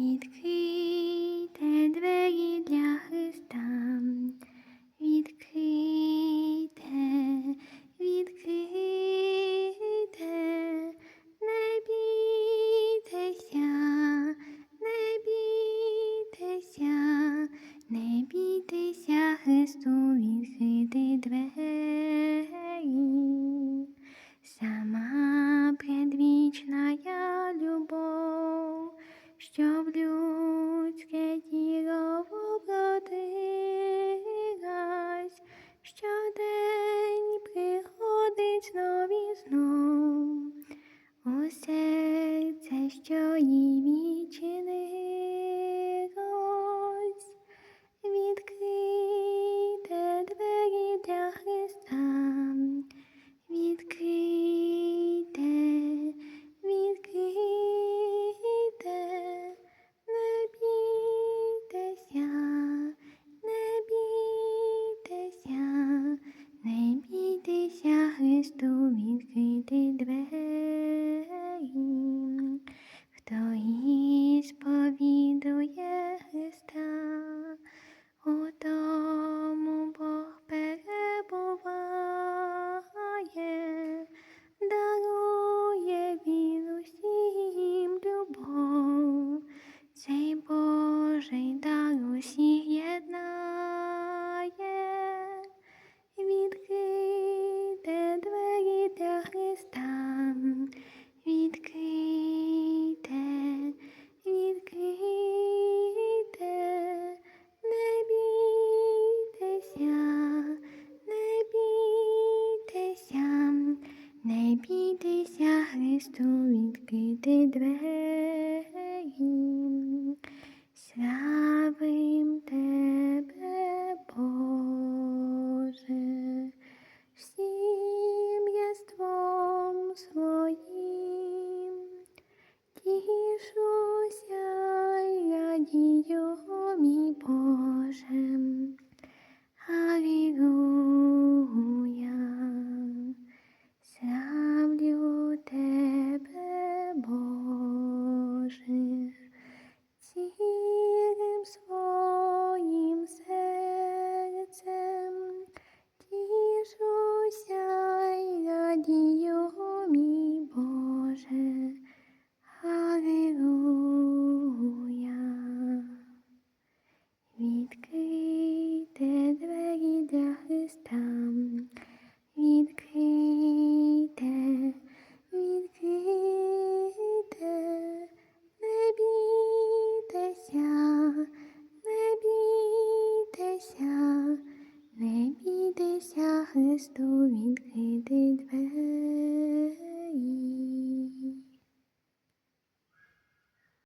Відкрийте двері для Христа, відкрийте, відкрийте, не бійтеся, не бійтеся, не бійтеся Христу любов, що в людське тіло воплотилось, щодень приходить знов і знов у серце, що їй відчинилось. Бійтеся Христу не Христу відкрити двері. Славим тебе, Боже, всім єством своїм, тішуся радію, story created by